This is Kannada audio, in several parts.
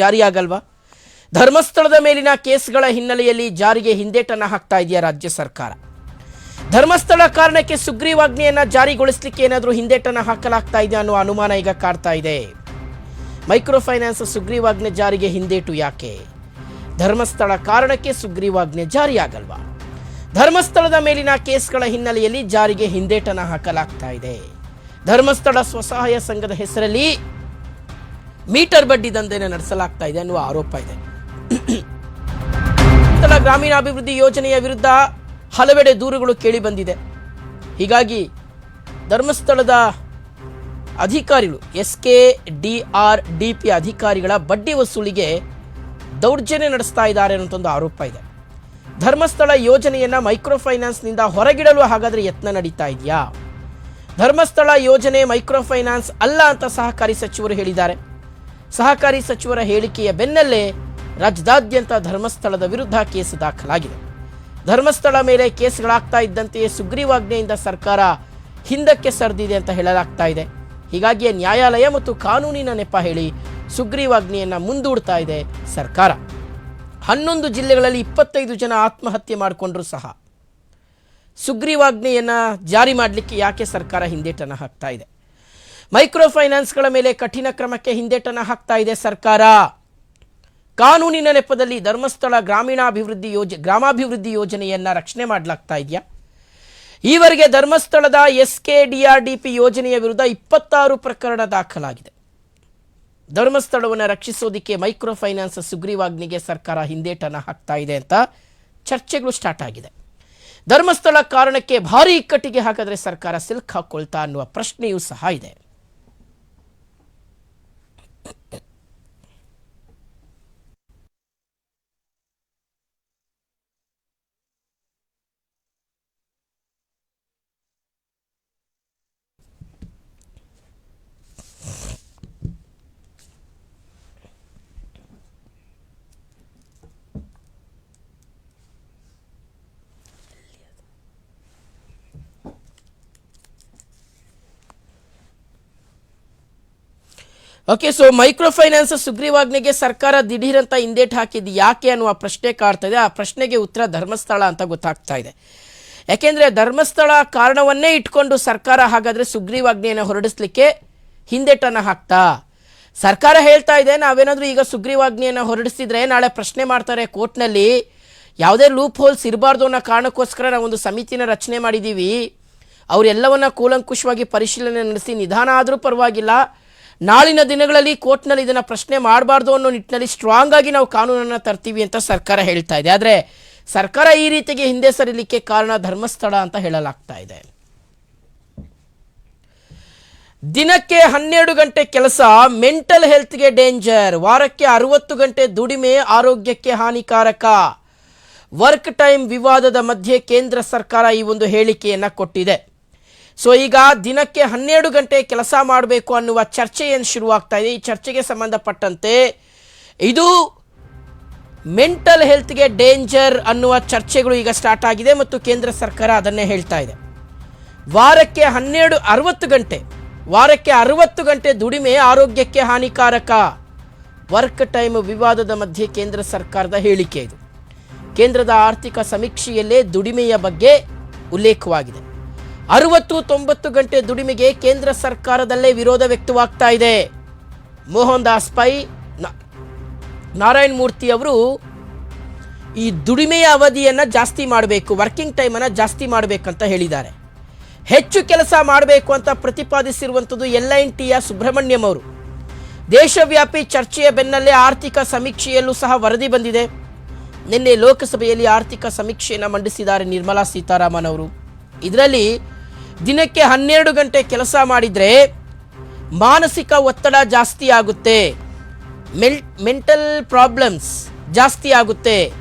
ಜಾರಿಯಾಗಲ್ವಾ? ಧರ್ಮಸ್ಥಳದ ಮೇಲಿನ ಕೇಸ್ಗಳ ಹಿನ್ನೆಲೆಯಲ್ಲಿ ಜಾರಿಗೆ ಹಿಂದೇಟನ್ನ ಹಾಕ್ತಾ ಇದೆಯಾ ರಾಜ್ಯ ಸರ್ಕಾರ? ಧರ್ಮಸ್ಥಳ ಕಾರಣಕ್ಕೆ ಸುಗ್ರೀವಾಜ್ಞೆಯನ್ನ ಜಾರಿಗೊಳಿಸಲಿಕ್ಕೆ ಏನಾದರೂ ಹಿಂದೇಟನ್ನ ಹಾಕಲಾಗ್ತಾ ಇದೆ ಅನ್ನೋ ಅನುಮಾನ ಈಗ ಕಾಡ್ತಾ ಇದೆ. ಮೈಕ್ರೋ ಫೈನಾನ್ಸ್ ಸುಗ್ರೀವಾಜ್ಞೆ ಜಾರಿಗೆ ಹಿಂದೇಟು ಯಾಕೆ? ಧರ್ಮಸ್ಥಳ ಕಾರಣಕ್ಕೆ ಸುಗ್ರೀವಾಜ್ಞೆ ಜಾರಿಯಾಗಲ್ವಾ? ಧರ್ಮಸ್ಥಳದ ಮೇಲಿನ ಕೇಸ್ಗಳ ಹಿನ್ನೆಲೆಯಲ್ಲಿ ಜಾರಿಗೆ ಹಿಂದೇಟನ ಹಾಕಲಾಗ್ತಾ ಇದೆ. ಧರ್ಮಸ್ಥಳ ಸ್ವಸಹಾಯ ಸಂಘದ ಹೆಸರಲ್ಲಿ ಮೀಟರ್ ಬಡ್ಡಿ ದಂಧೆಯನ್ನು ನಡೆಸಲಾಗ್ತಾ ಇದೆ ಅನ್ನುವ ಆರೋಪ ಇದೆ. ಗ್ರಾಮೀಣಾಭಿವೃದ್ಧಿ ಯೋಜನೆಯ ವಿರುದ್ಧ ಹಲವೆಡೆ ದೂರುಗಳು ಕೇಳಿ ಬಂದಿದೆ. ಹೀಗಾಗಿ ಧರ್ಮಸ್ಥಳದ ಅಧಿಕಾರಿಗಳು S K D R D P ಅಧಿಕಾರಿಗಳ ಬಡ್ಡಿ ವಸೂಲಿಗೆ ದೌರ್ಜನ್ಯ ನಡೆಸ್ತಾ ಇದ್ದಾರೆ ಅನ್ನೋಂಥ ಒಂದು ಆರೋಪ ಇದೆ. ಧರ್ಮಸ್ಥಳ ಯೋಜನೆಯನ್ನ ಮೈಕ್ರೋ ಫೈನಾನ್ಸ್ನಿಂದ ಹೊರಗಿಡಲು ಹಾಗಾದ್ರೆ ಯತ್ನ ನಡೀತಾ ಇದೆಯಾ? ಧರ್ಮಸ್ಥಳ ಯೋಜನೆ ಮೈಕ್ರೋ ಫೈನಾನ್ಸ್ ಅಲ್ಲ ಅಂತ ಸಹಕಾರಿ ಸಚಿವರು ಹೇಳಿದ್ದಾರೆ. ಸಹಕಾರಿ ಸಚಿವರ ಹೇಳಿಕೆಯ ಬೆನ್ನಲ್ಲೇ ರಾಜ್ಯದಾದ್ಯಂತ ಧರ್ಮಸ್ಥಳದ ವಿರುದ್ಧ ಕೇಸ್ ದಾಖಲಾಗಿದೆ. ಧರ್ಮಸ್ಥಳ ಮೇಲೆ ಕೇಸ್ಗಳಾಗ್ತಾ ಇದ್ದಂತೆಯೇ ಸುಗ್ರೀವಾಜ್ಞೆಯಿಂದ ಸರ್ಕಾರ ಹಿಂದಕ್ಕೆ ಸರಿದಿದೆ ಅಂತ ಹೇಳಲಾಗ್ತಾ ಇದೆ. ಹೀಗಾಗಿ ನ್ಯಾಯಾಲಯ ಮತ್ತು ಕಾನೂನಿನ ನೆಪ ಹೇಳಿ ಸುಗ್ರೀವಾಜ್ಞೆಯನ್ನ ಮುಂದೂಡ್ತಾ ಇದೆ ಸರ್ಕಾರ. ಹನ್ನೊಂದು ಜಿಲ್ಲೆಗಳಲ್ಲಿ ಇಪ್ಪತ್ತೈದು ಜನ ಆತ್ಮಹತ್ಯೆ ಮಾಡಿಕೊಂಡ್ರು ಸಹ. ಸುಗ್ರೀವಾಜ್ಞೆಯನ್ನ ಜಾರಿ ಮಾಡಲಿಕ್ಕೆ ಯಾಕೆ ಸರ್ಕಾರ ಹಿಂದೇಟನ್ನು ಹಾಕ್ತಾ ಇದೆ? ಮೈಕ್ರೋ ಫೈನಾನ್ಸ್ಗಳ ಮೇಲೆ ಕಠಿಣ ಕ್ರಮಕ್ಕೆ ಹಿಂದೇಟನ ಹಾಕ್ತಾ ಇದೆ ಸರ್ಕಾರ. ಕಾನೂನಿನ ನೆಪದಲ್ಲಿ ಧರ್ಮಸ್ಥಳ ಗ್ರಾಮೀಣಾಭಿವೃದ್ಧಿ ಯೋಜ, ಗ್ರಾಮಾಭಿವೃದ್ಧಿ ಯೋಜನೆಯನ್ನ ರಕ್ಷಣೆ ಮಾಡಲಾಗ್ತಾ ಇದೆಯಾ? ಈವರೆಗೆ ಧರ್ಮಸ್ಥಳದ S K D R D P ಯೋಜನೆಯ ವಿರುದ್ಧ ಇಪ್ಪತ್ತಾರು ಪ್ರಕರಣ ದಾಖಲಾಗಿದೆ. ಧರ್ಮಸ್ಥಳವನ್ನು ರಕ್ಷಿಸೋದಿಕ್ಕೆ ಮೈಕ್ರೋ ಫೈನಾನ್ಸ್ ಸುಗ್ರೀವಾಜ್ಞೆಗೆ ಸರ್ಕಾರ ಹಿಂದೇಟನ ಹಾಕ್ತಾ ಇದೆ ಅಂತ ಚರ್ಚೆಗಳು ಸ್ಟಾರ್ಟ್ ಆಗಿದೆ. ಧರ್ಮಸ್ಥಳ ಕಾರಣಕ್ಕೆ ಭಾರಿ ಇಕ್ಕಟ್ಟಿಗೆ ಹಾಕಿದ್ರೆ ಸರ್ಕಾರ ಸಿಲ್ಕ್ ಹಾಕೊಳ್ತಾ ಅನ್ನುವ ಪ್ರಶ್ನೆಯೂ ಸಹ ಇದೆ. ಓಕೆ ಸೊ ಮೈಕ್ರೋ ಫೈನಾನ್ಸ್ ಸುಗ್ರೀವಾಜ್ಞೆಗೆ ಸರ್ಕಾರ ದಿಢೀರಂತ ಹಿಂದೇಟ್ ಹಾಕಿದ್ದು ಯಾಕೆ ಅನ್ನುವ ಪ್ರಶ್ನೆ ಕಾಡ್ತಾ ಇದೆ. ಆ ಪ್ರಶ್ನೆಗೆ ಉತ್ತರ ಧರ್ಮಸ್ಥಳ ಅಂತ ಗೊತ್ತಾಗ್ತಾ ಇದೆ. ಯಾಕೆಂದ್ರೆ ಧರ್ಮಸ್ಥಳ ಕಾರಣವನ್ನೇ ಇಟ್ಕೊಂಡು ಸರ್ಕಾರ ಹಾಗಾದ್ರೆ ಸುಗ್ರೀವಾಜ್ಞೆಯನ್ನು ಹೊರಡಿಸ್ಲಿಕ್ಕೆ ಹಿಂದೇಟನ್ನು ಹಾಕ್ತಾ? ಸರ್ಕಾರ ಹೇಳ್ತಾ ಇದೆ, ನಾವೇನಾದರೂ ಈಗ ಸುಗ್ರೀವಾಜ್ಞೆಯನ್ನು ಹೊರಡಿಸಿದ್ರೆ ನಾಳೆ ಪ್ರಶ್ನೆ ಮಾಡ್ತಾರೆ ಕೋರ್ಟ್ನಲ್ಲಿ. ಯಾವುದೇ ಲೂಪ್ ಹೋಲ್ಸ್ ಇರಬಾರ್ದು ಅನ್ನೋ ಕಾರಣಕ್ಕೋಸ್ಕರ ನಾವು ಒಂದು ಸಮಿತಿನ ರಚನೆ ಮಾಡಿದ್ದೀವಿ. ಅವರೆಲ್ಲವನ್ನ ಕೂಲಂಕುಷವಾಗಿ ಪರಿಶೀಲನೆ ನಡೆಸಿ, ನಿಧಾನ ಆದರೂ ಪರವಾಗಿಲ್ಲ. ನಾಳಿನ ದಿನಗಳಲ್ಲಿ ಕೋರ್ಟ್ನಲ್ಲಿ ಇದನ್ನು ಪ್ರಶ್ನೆ ಮಾಡಬಾರ್ದು ಅನ್ನೋ ನಿಟ್ಟಿನಲ್ಲಿ ಸ್ಟ್ರಾಂಗ್ ಆಗಿ ನಾವು ಕಾನೂನನ್ನು ತರ್ತೀವಿ ಅಂತ ಸರ್ಕಾರ ಹೇಳ್ತಾ ಇದೆ. ಆದರೆ ಸರ್ಕಾರ ಈ ರೀತಿಗೆ ಹಿಂದೆ ಸರಿಲಿಕ್ಕೆ ಕಾರಣ ಧರ್ಮಸ್ಥಳ ಅಂತ ಹೇಳಲಾಗ್ತಾ ಇದೆ. ದಿನಕ್ಕೆ ಹನ್ನೆರಡು ಗಂಟೆ ಕೆಲಸ ಮೆಂಟಲ್ ಹೆಲ್ತ್ಗೆ ಡೇಂಜರ್ ವಾರಕ್ಕೆ ಅರವತ್ತು ಗಂಟೆ ದುಡಿಮೆ, ಆರೋಗ್ಯಕ್ಕೆ ಹಾನಿಕಾರಕ. ವರ್ಕ್ ಟೈಮ್ ವಿವಾದದ ಮಧ್ಯೆ ಕೇಂದ್ರ ಸರ್ಕಾರ ಈ ಒಂದು ಹೇಳಿಕೆಯನ್ನು ಕೊಟ್ಟಿದೆ. ಸೊ ಈಗ ದಿನಕ್ಕೆ ಹನ್ನೆರಡು ಗಂಟೆ ಕೆಲಸ ಮಾಡಬೇಕು ಅನ್ನುವ ಚರ್ಚೆ ಏನು ಶುರುವಾಗ್ತಾ ಇದೆ? ಈ ಚರ್ಚೆಗೆ ಸಂಬಂಧಪಟ್ಟಂತೆ ಇದು ಮೆಂಟಲ್ ಹೆಲ್ತ್ಗೆ ಡೇಂಜರ್ ಅನ್ನುವ ಚರ್ಚೆಗಳು ಈಗ ಸ್ಟಾರ್ಟ್ ಆಗಿದೆ ಮತ್ತು ಕೇಂದ್ರ ಸರ್ಕಾರ ಅದನ್ನೇ ಹೇಳ್ತಾ ಇದೆ. ವಾರಕ್ಕೆ ಹನ್ನೆರಡು ಅರವತ್ತು ಗಂಟೆ, ವಾರಕ್ಕೆ ಅರವತ್ತು ಗಂಟೆ ದುಡಿಮೆ ಆರೋಗ್ಯಕ್ಕೆ ಹಾನಿಕಾರಕ. ವರ್ಕ್ ಟೈಮ್ ವಿವಾದದ ಮಧ್ಯೆ ಕೇಂದ್ರ ಸರ್ಕಾರದ ಹೇಳಿಕೆ ಇದು. ಕೇಂದ್ರದ ಆರ್ಥಿಕ ಸಮೀಕ್ಷೆಯಲ್ಲೇ ದುಡಿಮೆಯ ಬಗ್ಗೆ ಉಲ್ಲೇಖವಾಗಿದೆ. ಅರವತ್ತು ತೊಂಬತ್ತು ಗಂಟೆ ದುಡಿಮೆಗೆ ಕೇಂದ್ರ ಸರ್ಕಾರದಲ್ಲೇ ವಿರೋಧ ವ್ಯಕ್ತವಾಗ್ತಾ ಇದೆ. ಮೋಹನ್ ದಾಸ್ ಪೈ ನಾರಾಯಣ ಮೂರ್ತಿ ಅವರು ಈ ದುಡಿಮೆಯ ಅವಧಿಯನ್ನು ಜಾಸ್ತಿ ಮಾಡಬೇಕು, ವರ್ಕಿಂಗ್ ಟೈಮನ್ನು ಜಾಸ್ತಿ ಮಾಡಬೇಕಂತ ಹೇಳಿದ್ದಾರೆ. ಹೆಚ್ಚು ಕೆಲಸ ಮಾಡಬೇಕು ಅಂತ ಪ್ರತಿಪಾದಿಸಿರುವಂಥದ್ದು ಎಲ್ ಐನ್ ಟಿಯ ಸುಬ್ರಹ್ಮಣ್ಯಂ ಅವರು. ದೇಶವ್ಯಾಪಿ ಚರ್ಚೆಯ ಬೆನ್ನಲ್ಲೇ ಆರ್ಥಿಕ ಸಮೀಕ್ಷೆಯಲ್ಲೂ ಸಹ ವರದಿ ಬಂದಿದೆ. ನಿನ್ನೆ ಲೋಕಸಭೆಯಲ್ಲಿ ಆರ್ಥಿಕ ಸಮೀಕ್ಷೆಯನ್ನು ಮಂಡಿಸಿದ್ದಾರೆ ನಿರ್ಮಲಾ ಸೀತಾರಾಮನ್ ಅವರು. ಇದರಲ್ಲಿ ದಿನಕ್ಕೆ ಹನ್ನೆರಡು ಗಂಟೆ ಕೆಲಸ ಮಾಡಿದರೆ ಮಾನಸಿಕ ಒತ್ತಡ ಜಾಸ್ತಿ ಆಗುತ್ತೆ. ಮೆಲ್, ಮೆಂಟಲ್ ಪ್ರಾಬ್ಲಮ್ಸ್ ಜಾಸ್ತಿ ಆಗುತ್ತೆ.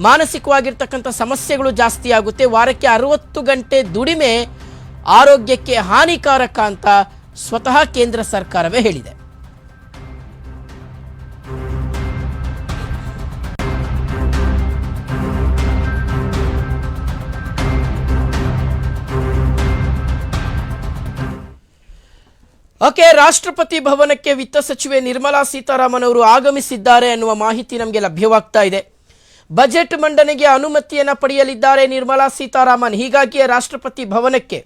ಮಾನಸಿಕವಾಗಿರ್ತಕ್ಕಂಥ ಸಮಸ್ಯೆಗಳು ಜಾಸ್ತಿ ಆಗುತ್ತೆ. ವಾರಕ್ಕೆ ಅರವತ್ತು ಗಂಟೆ ದುಡಿಮೆ ಆರೋಗ್ಯಕ್ಕೆ ಹಾನಿಕಾರಕ ಅಂತ ಸ್ವತಃ ಕೇಂದ್ರ ಸರ್ಕಾರವೇ ಹೇಳಿದೆ. ಓಕೆ, ರಾಷ್ಟ್ರಪತಿ ಭವನಕ್ಕೆ ವಿತ್ತ ಸಚಿವೆ ನಿರ್ಮಲಾ ಸೀತಾರಾಮನ್ ಅವರು ಆಗಮಿಸಿದ್ದಾರೆ ಅನ್ನುವ ಮಾಹಿತಿ ನಮಗೆ ಲಭ್ಯವಾಗ್ತಾ ಇದೆ. ಬಜೆಟ್ ಮಂಡನೆಗೆ ಅನುಮತಿಯನ್ನು ಪಡೆಯಲಿದ್ದಾರೆ ನಿರ್ಮಲಾ ಸೀತಾರಾಮನ್. ಹೀಗಾಗಿಯೇ ರಾಷ್ಟ್ರಪತಿ ಭವನಕ್ಕೆ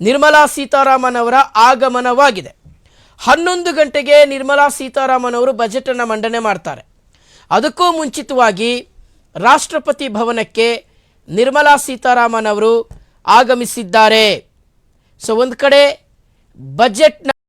ನಿರ್ಮಲಾ ಸೀತಾರಾಮನ್ ಅವರ ಆಗಮನವಾಗಿದೆ. ಹನ್ನೊಂದು ಗಂಟೆಗೆ ನಿರ್ಮಲಾ ಸೀತಾರಾಮನ್ ಅವರು ಬಜೆಟ್ ಅನ್ನು ಮಂಡನೆ ಮಾಡ್ತಾರೆ. ಅದಕ್ಕೂ ಮುಂಚಿತವಾಗಿ ರಾಷ್ಟ್ರಪತಿ ಭವನಕ್ಕೆ ನಿರ್ಮಲಾ ಸೀತಾರಾಮನ್ ಅವರು ಆಗಮಿಸಿದ್ದಾರೆ. ಸೊ ಒಂದು ಕಡೆ ಬಜೆಟ್ನ